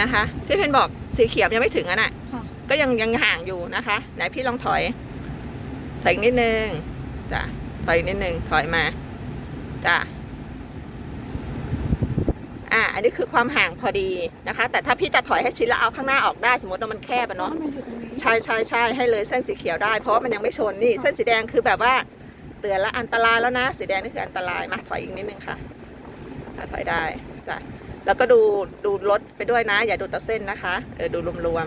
นะคะ ที่เพนบอกสีเขียวยังไม่ถึงอะน่ะ ค่ะ ก็ยังยังห่างอยู่นะคะ ไหนพี่ลองถอย ถอยอีกนิดนึงจ้ะถอยอีกนิดนึงถอยมาจ้ะอะอันนี้คือความห่างพอดีนะคะ แต่ถ้าพี่จะถอยให้ชิดแล้วเอาข้างหน้าออกได้สมมติว่ามันแคบอะเนาะเนาะมันอยู่ตรงนี้ ใช่ใช่ใช่ให้เลยเส้นสีเขียวได้ เพราะว่ามันยังไม่ชนนี่เส้นสีแดงคือแบบว่า เตือนแล้วอันตรายแล้วนะ สีแดงนี่คืออันตรายมาถอยอีกนิดนึงค่ะอะถอยได้จ้ะ แล้วก็ดูดูรถไปด้วยนะ อย่าดูแต่เส้นนะคะเออดูรวม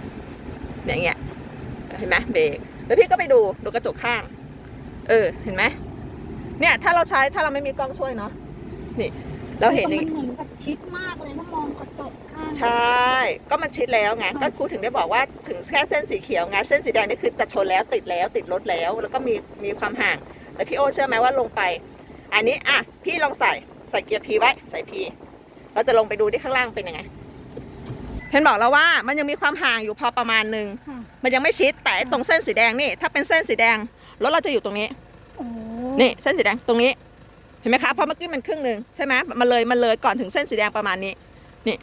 ๆอย่างเงี้ยเห็นไหมเบรกแล้วพี่ก็ไปดูดูกระจกข้าง เออเห็นไหมเนี่ยถ้าเราใช้ถ้าเราไม่มีกล้องช่วยเนาะนี่ เราเห็นแต่นี่มันเหมือนกับชิดมากเลยถ้ามองกระจกข้างใช่ ก็มันชิดแล้วไงก็ครูถึงได้บอกว่าถึงแค่เส้นสีเขียวไงเส้นสีแดงนี่คือจะชนแล้วติดแล้วติดรถแล้ว แล้วก็มีมีความห่างแต่พี่โอเชื่อไหมว่าลงไป อันนี้อะพี่ลองใส่ ใส่เกียร์พีไว้ ใส่พีเราจะลงไปดูที่ข้างล่างเป็นยังไงเห็นบอกแล้วว่ามันยังมีความห่างอยู่พอประมาณหนึ่งค่ะมันยังไม่ชิดแต่ไอ้ตรงเส้นสีแดงนี่ ถ้าเป็นเส้นสีแดงรถเราจะอยู่ตรงนี้โอ้นี่เส้นสีแดงตรงนี้ เห็นไหมคะเพราะเมื่อกี้มันครึ่งหนึ่งใช่ไหมมันเลยมันเลยก่อนถึงเส้นสีแดงประมาณนี้นี่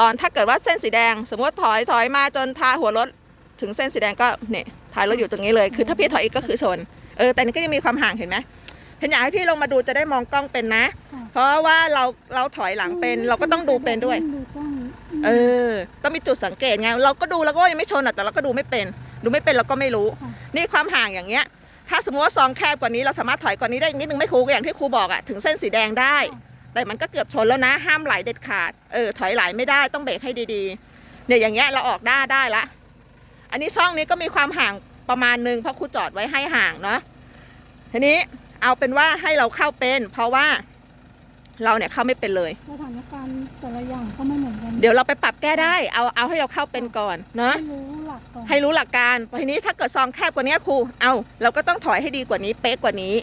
ตอนถ้าเกิดว่าเส้นสีแดง สมมติว่าถอยถอยมาจนทาหัวรถถึงเส้นสีแดงก็เนี่ยท้ายรถอยู่ตรงนี้เลย คือถ้าพี่ถอยอีกก็คือชน เออ แต่นี่ก็ยังมีความห่างเห็นไหม ฉันอยากให้พี่ลงมาดูจะได้มองกล้องเป็นนะค่ะเพราะว่าเราเราถอยหลังเป็น เราก็ต้องดูเป็นด้วยดูกล้องเออต้องมีจุดสังเกตไงเราก็ดูแล้วก็ยังไม่ชนอะแต่เราก็ดูไม่เป็น ดูไม่เป็นเราก็ไม่รู้ค่ะนี่ความห่างอย่างเงี้ย ถ้าสมมติว่าซองแคบกว่านี้เราสามารถถอยกว่านี้ได้อีกนิดนึงไม่ครูก็อย่างที่ครูบอกอะถึงเส้นสีแดงได้ แต่มันก็เกือบชนแล้วนะ ห้ามไหลเด็ดขาดเออถอยไหลไม่ได้ต้องเบรกให้ดีๆเนี่ยอย่างเงี้ยเราออกได้ได้ละ อันนี้ช่องนี้ก็มีความห่างประมาณนึงเพราะครูจอดไว้ให้ห่างเนาะทีนี้ เอาเป็นว่าให้เราเข้าเป็น เพราะว่าเราเนี่ยเข้าไม่เป็นเลย สถานการณ์แต่ละอย่างก็ไม่เหมือนกันเดี๋ยวเราไปปรับแก้ได้ เอาเอาให้เราเข้าเป็นก่อนเนาะให้รู้หลักก่อนให้รู้หลักการทีนี้ถ้าเกิดซองแคบกว่านี้ครู เอาเราก็ต้องถอยให้ดีกว่านี้เป๊ะกว่านี้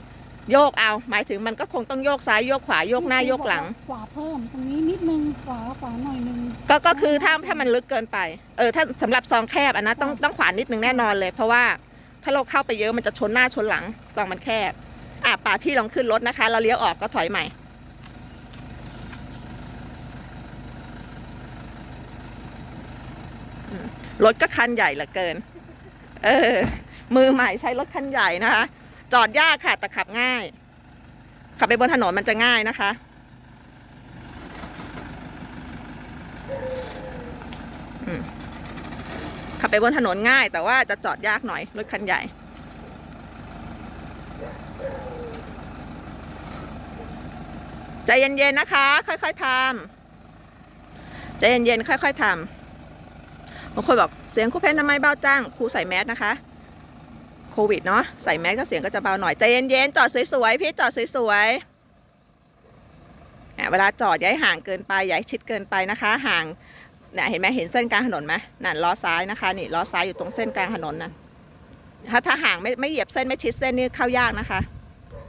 โยกเอา หมายถึงมันก็คงต้องโยกซ้ายโยกขวาโยกหน้าโยกหลัง ขวาเพิ่มตรงนี้นิดนึงขวาขวาหน่อยนึงก็ก็คือถ้าถ้ามันลึกเกินไป เออถ้าสำหรับซองแคบอันนั้นต้องต้องขวานิดนึงแน่นอนเลย เพราะว่าถ้าเราเข้าไปเยอะมันจะชนหน้าชนหลังซองมันแคบ อะป่าพี่ลองขึ้นรถนะคะ เราเลี้ยวออกก็ถอยใหม่ รถก็คันใหญ่เหลือเกิน เออ มือใหม่ใช้รถคันใหญ่นะคะ จอดยากค่ะแต่ขับง่าย ขับไปบนถนนมันจะง่ายนะคะขับไปบนถนนง่าย แต่ว่าจะจอดยากหน่อยรถคันใหญ่ ใจเย็นๆนะคะ ค่อยๆทำใจเย็นๆค่อย ๆทำบางคนบอกเสียงครูเพนทำไมเบาจังครูใส่แมสนะคะโควิดเนาะใส่แมสก็เสียงก็จะเบาหน่อยใจเย็นๆจอดสวยๆพี่จอดสวยๆเวลาจอดย่าให้ห่างเกินไปย่าให้ชิดเกินไปนะคะ ห่างเนี่ยเห็นไหมเห็นเส้นกลางถนนไหมนั่นล้อซ้ายนะคะนี่ล้อซ้ายอยู่ตรงเส้นกลางถนนนั่นถ้าถ้าห่างไม่ไม่เหยียบเส้นไม่ชิดเส้นนี่เข้ายากนะคะ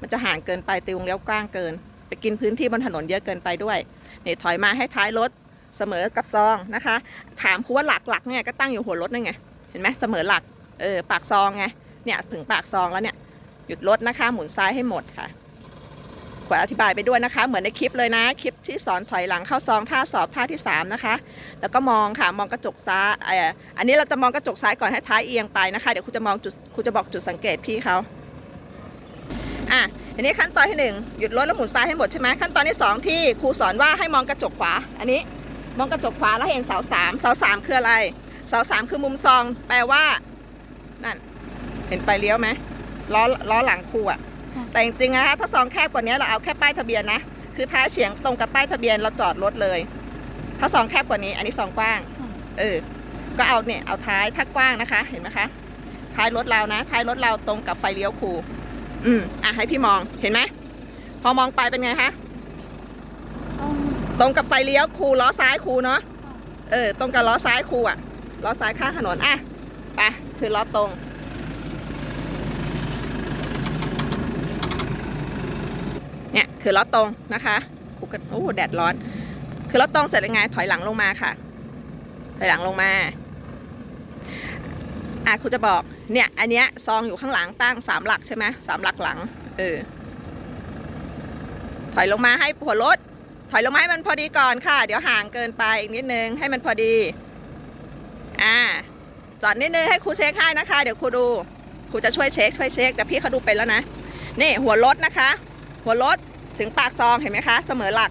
มันจะห่างเกินไปตีวงเลี้ยวกว้างเกิน ไปกินพื้นที่บนถนนเยอะเกินไปด้วยนี่ถอยมาให้ท้ายรถเสมอกับซองนะคะ ถามครูว่าหลักหลักเนี่ยก็ตั้งอยู่หัวรถนั่นไงเห็นไหมเสมอหลักเออปากซองไงเนี่ยถึงปากซองแล้วเนี่ยหยุดรถนะคะ หมุนซ้ายให้หมดค่ะขวดอธิบายไปด้วยนะคะ เหมือนในคลิปเลยนะ คลิปที่สอนถอยหลังเข้าซองท่าสอบท่าที่ 3 นะคะ แล้วก็มองค่ะมองกระจกซ้ายเอออันนี้เราจะมองกระจกซ้ายก่อนให้ท้ายเอียงไปนะคะ เดี๋ยวครูจะมองจุดครูจะบอกจุดสังเกตพี่เขา อะทีนี้ขั้นตอนที่หนึ่งหยุดรถแล้วหมุนซ้ายให้หมดใช่ไหมขั้นตอนที่สองที่ครูสอนว่าให้มองกระจกขวา อันนี้มองกระจกขวาแล้วเห็นเสาสามเสาสามคืออะไร เสาสามคือมุมซอง แปลว่านั่นเห็นไฟเลี้ยวไหมล้อล้อหลังครูอะค่ะแต่จริงๆนะคะถ้าซองแคบกว่านี้เราเอาแค่ป้ายทะเบียนนะคือท้ายเฉียงตรงกับป้ายทะเบียนเราจอดรถเลย ถ้าซองแคบกว่านี้ อันนี้ซองกว้างค่ะเออ ก็เอาเนี่ยเอาท้ายถ้ากว้างนะคะ เห็นไหมคะ ท้ายรถเรานะ ท้ายรถเราตรงกับไฟเลี้ยวครู อืมอะให้พี่มองเห็นไหมพอมองไปเป็นไงคะต้องตรงกับไฟเลี้ยวครูล้อซ้ายครูเนาะเออตรงกับล้อซ้ายครูอะล้อซ้ายข้างถนนอะไปคือล้อตรงเนี่ยคือล้อตรงนะคะครูก็โอ้แดดร้อน คือล้อตรงเสร็จยังไงถอยหลังลงมาค่ะ ถอยหลังลงมา อะครูจะบอกเนี่ย อันเนี้ยซองอยู่ข้างหลังตั้งสามหลักใช่ไหมสามหลักหลัง เออ ถอยลงมาให้หัวรถ ถอยลงมาให้มันพอดีก่อนค่ะ เดี๋ยวห่างเกินไปอีกนิดนึงให้มันพอดี อ่า จอดนิดนึงให้ครูเช็คให้นะคะ เดี๋ยวครูดูครูจะช่วยเช็คช่วยเช็คแต่พี่เขาดูเป็นแล้วนะนี่หัวรถนะคะ หัวรถถึงปากซองเห็นไหมคะ เสมอหลัก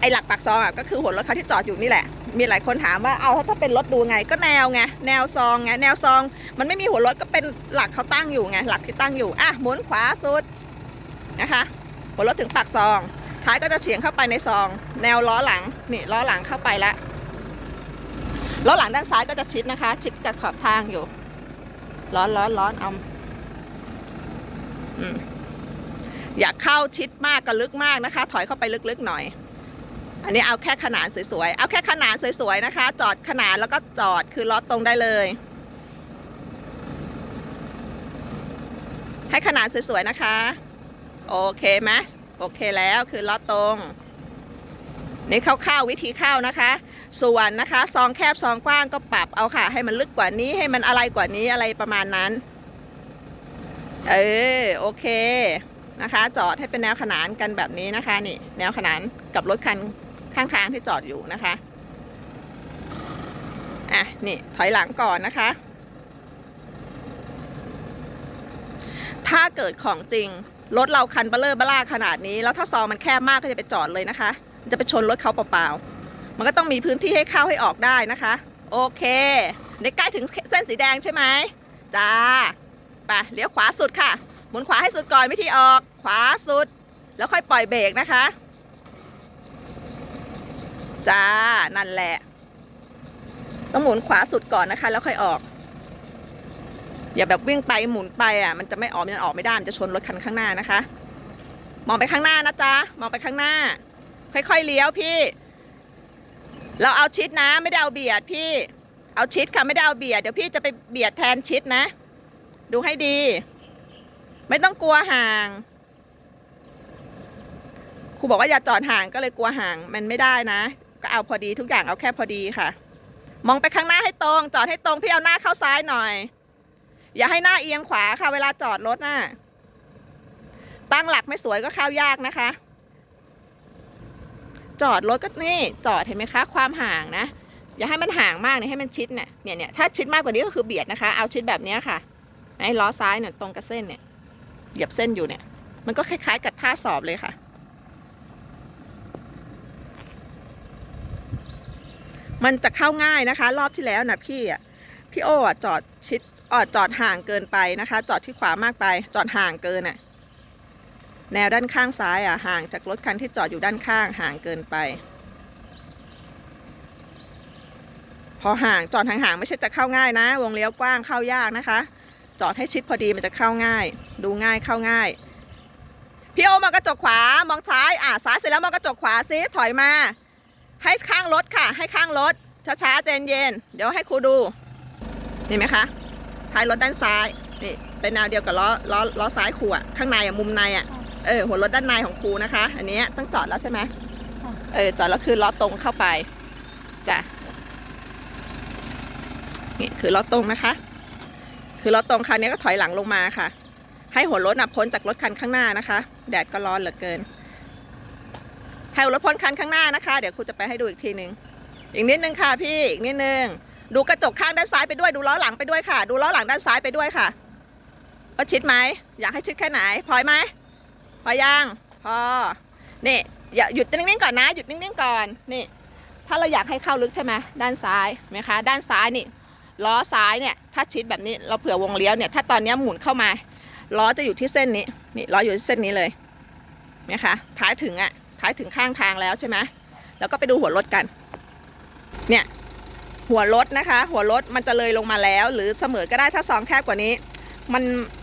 ไอหลักปากซองอะก็คือหัวรถเขาที่จอดอยู่นี่แหละ มีหลายคนถามว่าเอาถ้าเป็นรถดูไงก็แนวไงแนวซองไงแนวซอง มันไม่มีหัวรถก็เป็นหลักเขาตั้งอยู่ไงหลักที่ตั้งอยู่อะหมุนขวาสุดนะคะหัวรถถึงปากซอง ท้ายก็จะเฉียงเข้าไปในซอง แนวล้อหลังนี่ล้อหลังเข้าไปแล้วล้อหลังด้านซ้ายก็จะชิดนะคะ ชิดกับขอบทางอยู่ ร้อนร้อนร้อนเอาอืมอยาเข้าชิดมากก็ลึกมากนะคะ ถอยเข้าไปลึกๆหน่อย อันนี้เอาแค่ขนานสวยๆ เอาแค่ขนานสวยๆนะคะ จอดขนานแล้วก็จอดคือล้อตรงได้เลย ให้ขนานสวยๆนะคะ โอเคไหมโอเคแล้วคือล้อตรง นี่เข้าๆวิธีเข้านะคะ ส่วนนะคะซองแคบซองกว้างก็ปรับเอาค่ะ ให้มันลึกกว่านี้ให้มันอะไรกว่านี้อะไรประมาณนั้น เออโอเคนะคะจอดให้เป็นแนวขนานกันแบบนี้นะคะนี่แนวขนานกับรถคัน ข้างทางที่จอดอยู่นะคะ อะ นี่ถอยหลังก่อนนะคะ ถ้าเกิดของจริง รถเราคันเบลเลอร์เบล่าขนาดนี้ แล้วถ้าซองมันแคบมากก็จะไปจอดเลยนะคะ จะไปชนรถเขาเปล่าๆ มันก็ต้องมีพื้นที่ให้เข้าให้ออกได้นะคะ โอเคในใกล้ถึงเส้นสีแดงใช่ไหมจ้าไปเลี้ยวขวาสุดค่ะ หมุนขวาให้สุดก่อนวิธีออก ขวาสุด แล้วค่อยปล่อยเบรกนะคะ จ้า นั่นแหละ ต้องหมุนขวาสุดก่อนนะคะ แล้วค่อยออก อย่าแบบวิ่งไปหมุนไปอะ มันจะไม่ออกมันออกไม่ได้ มันจะชนรถคันข้างหน้านะคะ มองไปข้างหน้านะจ๊ะ มองไปข้างหน้า ค่อยๆเลี้ยวพี่ เราเอาชิดนะ ไม่ได้เอาเบียดพี่ เอาชิดค่ะไม่ได้เอาเบียด เดี๋ยวพี่จะไปเบียดแทนชิดนะ ดูให้ดี ไม่ต้องกลัวห่างครูบอกว่าอย่าจอดห่างก็เลยกลัวห่างมันไม่ได้นะ ก็เอาพอดีทุกอย่างเอาแค่พอดีค่ะ มองไปข้างหน้าให้ตรง จอดให้ตรงพี่เอาหน้าเข้าซ้ายหน่อย อย่าให้หน้าเอียงขวาค่ะเวลาจอดรถน่ะตั้งหลักไม่สวยก็เข้ายากนะคะ จอดรถก็นี่จอดเห็นไหมคะ ความห่างนะอย่าให้มันห่างมากเนี่ยให้มันชิดเนี่ยเนี่ยเนี่ยถ้าชิดมากกว่านี้ก็คือเบียดนะคะ เอาชิดแบบนี้ค่ะไอ้ล้อซ้ายเนี่ยตรงกับเส้นเนี่ยเหยียบเส้นอยู่เนี่ย มันก็คล้ายๆกับท่าสอบเลยค่ะ มันจะเข้าง่ายนะคะ รอบที่แล้วนะพี่อะพี่โอ้อะจอดชิดออจอดห่างเกินไปนะคะ จอดที่ขวามากไป จอดห่างเกินอะแนวด้านข้างซ้ายอะห่างจากรถคันที่จอดอยู่ด้านข้างห่างเกินไป พอห่างจอดห่างๆไม่ใช่จะเข้าง่ายนะ วงเลี้ยวกว้างเข้ายากนะคะ จอดให้ชิดพอดีมันจะเข้าง่าย ดูง่ายเข้าง่ายพี่โอมองกระจกขวามองซ้ายอะซ้ายเสร็จแล้วมองกระจกขวาซิถอยมา ให้ข้างรถค่ะ ให้ข้างรถช้าๆใจเย็นๆเดี๋ยวให้ครูดูเห็นไหมคะท้ายรถด้านซ้ายนี่เป็นแนวเดียวกับล้อล้อล้อซ้ายครูอะข้างในอะมุมในอะเออหัวรถด้านในของครูนะคะ อันเนี้ยต้องจอดแล้วใช่ไหมค่ะเออจอดแล้วคือล้อตรงเข้าไปจ้ะนี่คือล้อตรงนะคะ คือล้อตรงคันนี้ก็ถอยหลังลงมาค่ะ ให้หัวรถน่ะพ้นจากรถคันข้างหน้านะคะ แดดก็ร้อนเหลือเกิน ให้รถพ้นคันข้างหน้านะคะ เดี๋ยวครูจะไปให้ดูอีกทีนึงอีกนิดนึงค่ะพี่อีกนิดนึงดูกระจกข้างด้านซ้ายไปด้วยดูล้อหลังไปด้วยค่ะ ดูล้อหลังด้านซ้ายไปด้วยค่ะว่าชิดไหมอยากให้ชิดแค่ไหน พอไหมพอยังพอนี่อย่าหยุดนิ่งๆก่อนนะหยุดนิ่งๆก่อนนี่ ถ้าเราอยากให้เข้าลึกใช่ไหมด้านซ้ายไหมคะ ด้านซ้ายนี่ล้อซ้ายเนี่ยถ้าชิดแบบนี้เราเผื่อวงเลี้ยวเนี่ยถ้าตอนนี้หมุนเข้ามาล้อจะอยู่ที่เส้นนี้นี่ล้ออยู่ที่เส้นนี้เลยไหมคะท้ายถึงอะ ท้ายถึงข้างทางแล้วใช่ไหมแล้วก็ไปดูหัวรถกัน เนี่ย หัวรถนะคะ หัวรถมันจะเลยลงมาแล้ว หรือเสมอก็ได้ถ้าซองแคบกว่านี้ มัน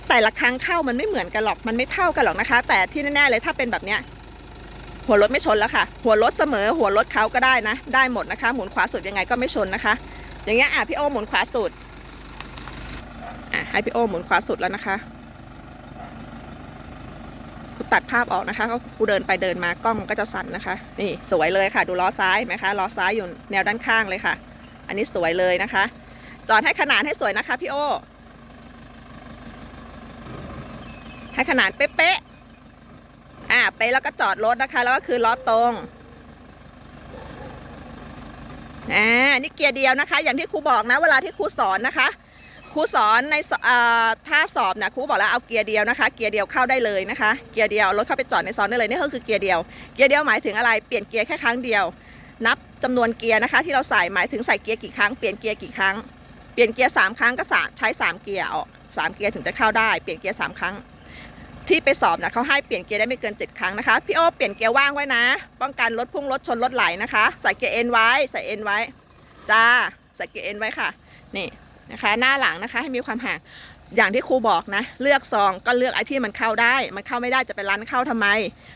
แต่ละครั้งเข้ามันไม่เหมือนกันหรอก มันไม่เท่ากันหรอกนะคะ แต่ที่แน่ๆเลยถ้าเป็นแบบเนี้ยหัวรถไม่ชนแล้วค่ะ หัวรถเสมอ หัวรถเขาก็ได้นะ ได้หมดนะคะ หมุนขวาสุดยังไงก็ไม่ชนนะคะ อย่างเงี้ยอะพี่โอหมุนขวาสุดอะให้พี่โอหมุนขวาสุดแล้วนะคะ ตัดภาพออกนะคะก็กูเดินไปเดินมากล้องมันก็จะสั่นนะคะ นี่สวยเลยค่ะ ดูล้อซ้ายไหมคะล้อซ้ายอยู่แนวด้านข้างเลยค่ะ อันนี้สวยเลยนะคะ จอดให้ขนาดให้สวยนะคะพี่โอให้ขนาดเป๊ะๆอ่าไปแล้วก็จอดรถนะคะ แล้วก็คือล้อตรงอ่านี่เกียร์เดียวนะคะ อย่างที่ครูบอกนะ เวลาที่ครูสอนนะคะ ครูสอนในสอ่าท่าสอบนะครูบอกแล้วเอาเกียร์เดียวนะคะ เกียร์เดียวเข้าได้เลยนะคะ เกียร์เดียวรถเข้าไปจอดในซอนได้เลยนี่ก็คือเกียร์เดียว เกียร์เดียวหมายถึงอะไร เปลี่ยนเกียร์แค่ครั้งเดียว นับจำนวนเกียร์นะคะ ที่เราใส่หมายถึงใส่เกียร์กี่ครั้ง เปลี่ยนเกียร์กี่ครั้ง เปลี่ยนเกียร์สามครั้งก็สามใช้สามเกียร์ออกสามเกียร์ถึงจะเข้าได้ เปลี่ยนเกียร์สามครั้ง ที่ไปสอบนะเขาให้เปลี่ยนเกียร์ได้ไม่เกิน 7 ครั้งนะคะ พี่โอเปลี่ยนเกียร์ว่างไว้นะ ป้องกันรถพุ่งรถชนรถไหลนะคะ ใส่เกียร์เอ็นไว้ ใส่เอ็นไว้ จ้า ใส่เกียร์เอ็นไว้ค่ะ นี่ นะคะ หน้าหลังนะคะให้มีความห่างอย่างที่ครูบอกนะ เลือกซองก็เลือกไอ้ที่มันเข้าได้ มันเข้าไม่ได้จะไปรันเข้าทำไม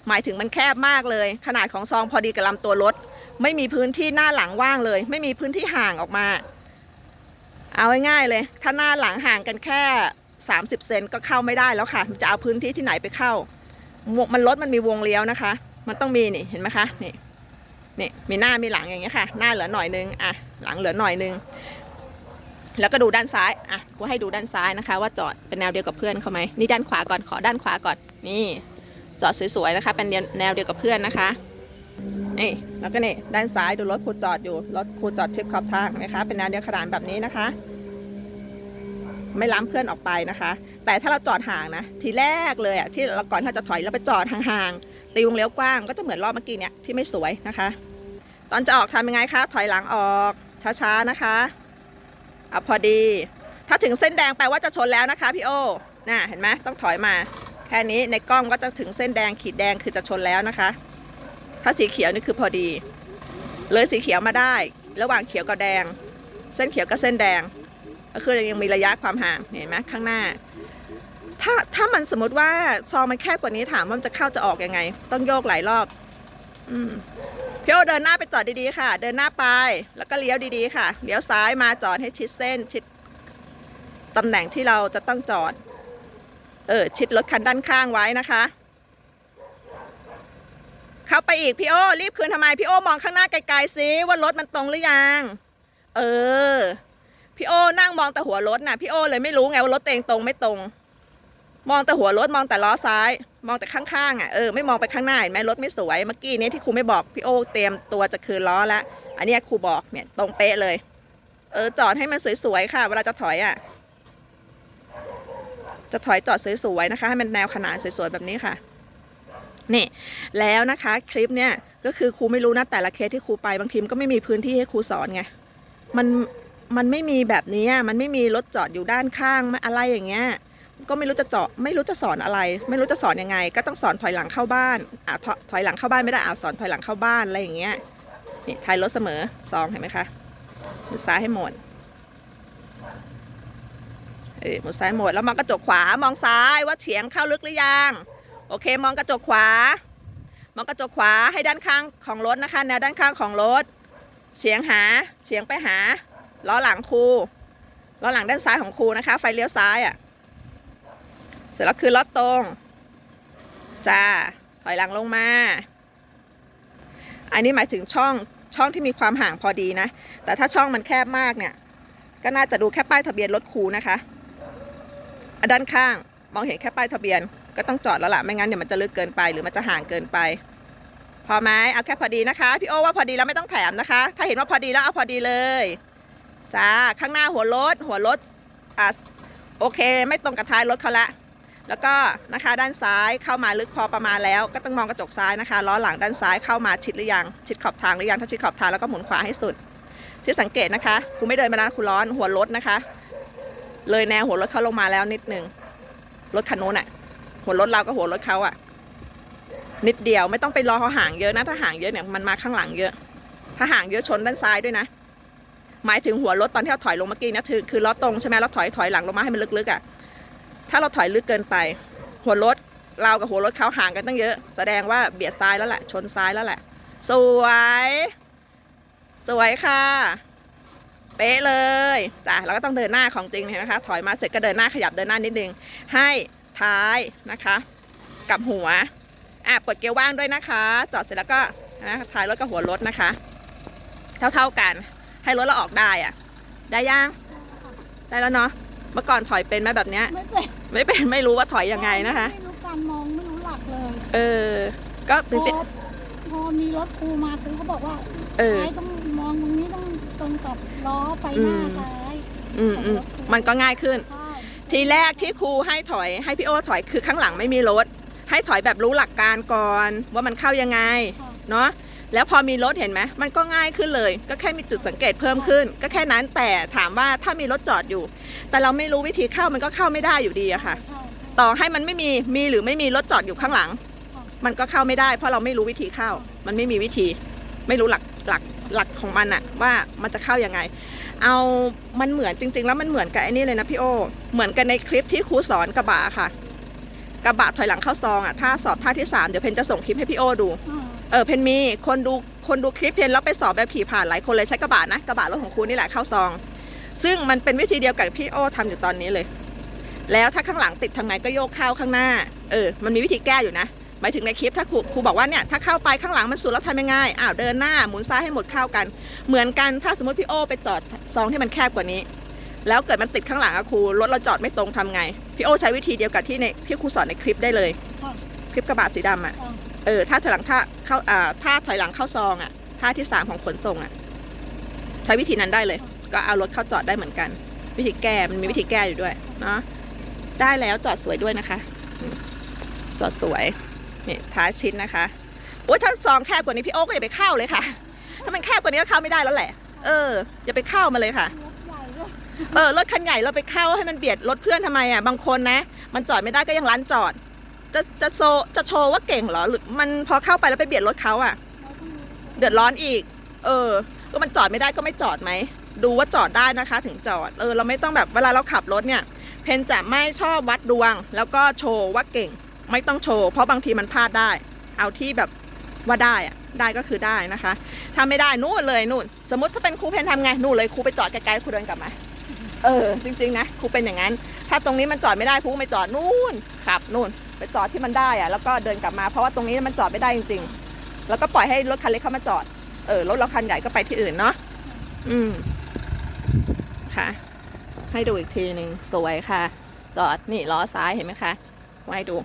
หมายถึงมันแคบมากเลย ขนาดของซองพอดีกับลำตัวรถ ไม่มีพื้นที่หน้าหลังว่างเลย ไม่มีพื้นที่ห่างออกมา เอาง่ายๆเลย ถ้าหน้าหลังห่างกันแค่ 30 เซนก็เข้าไม่ได้แล้วค่ะจะเอาพื้นที่ที่ไหนไปเข้า มันรถมันมีวงเลี้ยวนะคะ มันต้องมีนี่เห็นไหมคะนี่นี่มีหน้ามีหลังอย่างเงี้ยค่ะ หน้าเหลือหน่อยนึงอะหลังเหลือหน่อยนึง แล้วก็ดูด้านซ้าย อะ กูให้ดูด้านซ้ายนะคะ ว่าจอดเป็นแนวเดียวกับเพื่อนเขาไหมนี่ด้านขวาก่อนขอด้านขวาก่อน นี่ จอดสวยๆนะคะ เป็นแนวเดียวกับเพื่อนนะคะ นี่แล้วก็นี่ด้านซ้ายดูรถครูจอดอยู่ รถครูจอดชิดขอบทางนะคะ เป็นแนวเดียวขนานแบบนี้นะคะ ไม่ล้ำเพื่อนออกไปนะคะ แต่ถ้าเราจอดห่างนะ ทีแรกเลยอะที่เราก่อนที่เราจะถอยเราไปจอดห่างๆ ตีวงเลี้ยวกว้างก็จะเหมือนรอบเมื่อกี้เนี้ยที่ไม่สวยนะคะ ตอนจะออกทำยังไงคะ ถอยหลังออกช้าๆนะคะ เอาพอดี ถ้าถึงเส้นแดงแปลว่าจะชนแล้วนะคะพี่โอน่ะเห็นไหมต้องถอยมา แค่นี้ในกล้องก็จะถึงเส้นแดงขีดแดงคือจะชนแล้วนะคะ ถ้าสีเขียวนี่คือพอดี เลยสีเขียวมาได้ ระหว่างเขียวกับแดง เส้นเขียวกับเส้นแดง ก็คือยังมีระยะความห่างเห็นไหมข้างหน้า ถ้าถ้ามันสมมติว่าซองมันแคบกว่านี้ถามว่ามันจะเข้าจะออกยังไง ต้องโยกหลายรอบ อืม พี่โอเดินหน้าไปจอดดีๆค่ะ เดินหน้าไป แล้วก็เลี้ยวดีๆค่ะ เลี้ยวซ้ายมาจอดให้ชิดเส้นชิดตำแหน่งที่เราจะต้องจอด เออ ชิดรถคันด้านข้างไว้นะคะ เข้าไปอีกพี่โอรีบคืนทำไมพี่โอมองข้างหน้าไกลๆซิว่ารถมันตรงหรือยัง เออ พี่โอนั่งมองแต่หัวรถน่ะพี่โอเลยไม่รู้ไงว่ารถตัวเองตรงไม่ตรง มองแต่หัวรถมองแต่ล้อซ้าย มองแต่ข้างๆอะเออไม่มองไปข้างหน้าเห็นไหมรถไม่สวยเมื่อกี้เนี้ที่ครูไม่บอกพี่โอเตรียมตัวจะคืนล้อละอันนี้ครูบอกเนี่ยตรงเป๊ะเลย เออจอดให้มันสวยๆค่ะ เวลาจะถอยอะ จะถอยจอดสวยๆนะคะ ให้มันแนวขนานสวยๆแบบนี้ค่ะนี่แล้วนะคะคลิปเนี่ยก็คือครูไม่รู้นะแต่ละเคสที่ครูไปบางทีมันก็ไม่มีพื้นที่ให้ครูสอนไงมันมันไม่มีแบบนี้อะมันไม่มีรถจอดอยู่ด้านข้างไม่อะไรอย่างเงี้ย ก็ไม่รู้จะเจาะไม่รู้จะสอนอะไร ไม่รู้จะสอนยังไง ก็ต้องสอนถอยหลังเข้าบ้านอะถถอยหลังเข้าบ้านไม่ได้อะสอนถอยหลังเข้าบ้านอะไรอย่างเงี้ยนี่ท้ายรถเสมอซองเห็นไหมคะมุนซ้ายให้หมดเออมุนซ้ายหมดแล้วมองกระจกขวามองซ้ายว่าเฉียงเข้าลึกหรือยังโอเค มองกระจกขวา มองกระจกขวาให้ด้านข้างของรถนะคะแนวด้านข้างของรถเฉียงหาเฉียงไปหาล้อหลังครูล้อหลังด้านซ้ายของครูนะคะ ไฟเลี้ยวซ้ายอะ่ะ ร็จแล้วคือล้อตรง จ้า ถอยหลังลงมา อันนี้หมายถึงช่องช่องที่มีความห่างพอดีนะ แต่ถ้าช่องมันแคบมากเนี่ย ก็น่าจะดูแค่ป้ายทะเบียนรถครูนะคะอะด้านข้างมองเห็นแค่ป้ายทะเบียน ก็ต้องจอดแล้วล่ะ ไม่งั้นเดี๋ยวมันจะลึกเกินไป หรือมันจะห่างเกินไป พอไหมเอาแค่พอดีนะคะ พี่โอว่าพอดีแล้วไม่ต้องแถมนะคะ ถ้าเห็นว่าพอดีแล้วเอาพอดีเลย จ้า ข้างหน้าหัวรถ หัวรถอะโอเค ไม่ตรงกับท้ายรถเขาละ แล้วก็นะคะด้านซ้ายเข้ามาลึกพอประมาณแล้ว ก็ต้องมองกระจกซ้ายนะคะล้อหลังด้านซ้ายเข้ามาชิดหรือยังชิดขอบทางหรือยังถ้าชิดขอบทางแล้วก็หมุนขวาให้สุด ที่สังเกตนะคะครูไม่เดินมานะครูร้อนหัวรถนะคะ เลยแนวหัวรถเขาลงมาแล้วนิดนึงรถคันนู้นอะหัวรถเราก็หัวรถเขาอะนิดเดียวไม่ต้องไปรอเขาห่างเยอะนะถ้าห่างเยอะเนี่ยมันมาข้างหลังเยอะ ถ้าห่างเยอะชนด้านซ้ายด้วยนะ หมายถึงหัวรถตอนที่เราถอยลงเมื่อกี้นะคือคือล้อตรงใช่ไหมเราถอยถอยหลังลงมาให้มันลึกๆอะ่ะ ถ้าเราถอยลึกเกินไป หัวรถเรากับหัวรถเขาห่างกันตั้งเยอะ แสดงว่าเบียดซ้ายแล้วแหละ ชนซ้ายแล้วแหละ สวย สวยค่ะ เป๊ะเลยจ้ะเราก็ต้องเดินหน้าของจริงเห็นไหมคะ ถอยมาเสร็จก็เดินหน้าขยับเดินหน้านิดนึง ให้ท้ายนะคะ กับหัว อะเปิดเกียร์ว่างด้วยนะคะ จอดเสร็จแล้วก็นะท้ายรถกับหัวรถนะคะ เท่าๆกัน ให้รถเราออกได้อะได้ยัง ได้แล้วเนาะ เมื่อก่อนถอยเป็นไหมแบบเนี้ยไม่เป็น ไม่เป็นไม่รู้ว่าถอยยังไงนะคะ ไม่รู้การมองไม่รู้หลักเลยเออ ก็พเป็นอพอมีรถครูมาครูก็บอกว่าเออ ซ้ายต้องมองตรงนี้ต้องตรงกับล้อไฟหน้าอืมซ้ายอืมอืมมันก็ง่ายขึ้น ใช่ทีแรกที่ครูให้ถอยให้พี่โอถอยคือข้างหลังไม่มีรถ ให้ถอยแบบรู้หลักการก่อนว่ามันเข้ายังไง ค่ะเนาะ แล้วพอมีรถเห็นไหมมันก็ง่ายขึ้นเลย ก็แค่มีจุดสังเกตเพิ่มขึ้น ก็แค่นั้นแต่ถามว่าถ้ามีรถจอดอยู่ แต่เราไม่รู้วิธีเข้ามันก็เข้าไม่ได้อยู่ดีอะค่ะ ต่อให้มันไม่มีมีหรือไม่มีรถจอดอยู่ข้างหลัง มันก็เข้าไม่ได้ เพราะเราไม่รู้วิธีเข้า มันไม่มีวิธี ไม่รู้หลักหลักหลักของมันอะว่ามันจะเข้ายังไง เอามันเหมือนจริง ๆ แล้วมันเหมือนกับไอ้นี่เลยนะพี่โอ เหมือนกันในคลิปที่ครูสอนกระบะค่ะ กระบะถอยหลังเข้าซองอะถ้าสอบท่าที่สามเดี๋ยวเพนจะส่งคลิปให้พี่โอดู เออเพนมีคนดูคนดูคลิปเพนแล้วไปสอบแบบขี่ผ่านหลายคนเลยใช้กระบะนะกระบะรถของครูนี่แหละเข้าซอง ซึ่งมันเป็นวิธีเดียวกับพี่โอทำอยู่ตอนนี้เลย แล้วถ้าข้างหลังติดทำไงก็โยกเข้าข้างหน้า เออ มันมีวิธีแก้อยู่นะหมายถึงในคลิปถ้าครูครูบอกว่าเนี่ยถ้าเข้าไปข้างหลังมันสุดแล้วทำยังไงอ้าวเดินหน้าหมุนซ้ายให้หมดเข้ากัน เหมือนกันถ้าสมมติพี่โอไปจอดซองที่มันแคบกว่านี้ แล้วเกิดมันติดข้างหลังอะครูรถเราจอดไม่ตรงทำไงพี่โอใช้วิธีเดียวกับที่ในที่ครูสอนในคลิปได้เลยค่ะคลิปกระบะสีดำอะ อ่าเออถ้าถอยหลังถ้าเข้าอ่าถ้าถอยหลังเข้าซองอะท่าที่สามของขนส่งอะ ใช้วิธีนั้นได้เลย ก็เอารถเข้าจอดได้เหมือนกัน วิธีแก้มันมีวิธีแก้อยู่ด้วยเนาะได้แล้วจอดสวยด้วยนะคะ จอดสวยนี่ท้ายชิ้นนะคะโอ้ยถ้าซองแคบกว่านี้พี่โอ๊คก็อย่าไปเข้าเลยค่ะ ถ้ามันแคบกว่านี้ก็เข้าไม่ได้แล้วแหละ เออ อย่าไปเข้ามาเลยค่ะเออรถคันใหญ่เราไปเข้าให้มันเบียดรถเพื่อนทำไมอะบางคนนะ มันจอดไม่ได้ก็ยังร้านจอด จะจะโซจะโชว์ว่าเก่งเหรอหรือมันพอเข้าไปแล้วไปเบียดรถเขาอะเดือดร้อนอีก เออ ก็มันจอดไม่ได้ก็ไม่จอดไหมดูว่าจอดได้นะคะ ถึงจอดเออเราไม่ต้องแบบเวลาเราขับรถเนี่ย เพนจะไม่ชอบวัดดวง แล้วก็โชว์ว่าเก่ง ไม่ต้องโชว์ เพราะบางทีมันพลาดได้ เอาที่แบบว่าได้อะได้ก็คือได้นะคะถ้าไม่ได้นู่นเลยนู่น สมมติถ้าเป็นครูเพนทำไงนู่นเลยครูไปจอดไกลๆครูเดินกลับมาเออ จริงๆนะครูเป็นอย่างนั้น ถ้าตรงนี้มันจอดไม่ได้ครูไม่จอดนู่นขับนู่น ไปจอดที่มันได้อะแล้วก็เดินกลับมาเพราะว่าตรงนี้มันจอดไม่ได้จริง ๆ แล้วก็ปล่อยให้รถคันเล็กเข้ามาจอด เออรถเราคันใหญ่ก็ไปที่อื่นเนาะอืมค่ะ ให้ดูอีกทีหนึ่งสวยค่ะ จอดนี่ล้อซ้ายเห็นไหมคะไว้ดู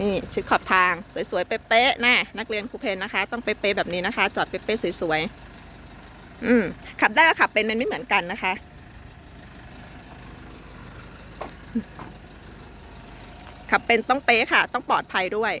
นี่ชิดขอบทางสวยๆเป๊ะๆนะนักเรียนครูเพนนะคะ ต้องเป๊ะๆแบบนี้นะคะ จอดเป๊ะๆสวยๆอืมขับได้กับขับเป็นมันไม่เหมือนกันนะคะ ขับเป็นต้องเป๊ะค่ะ ต้องปลอดภัยด้วย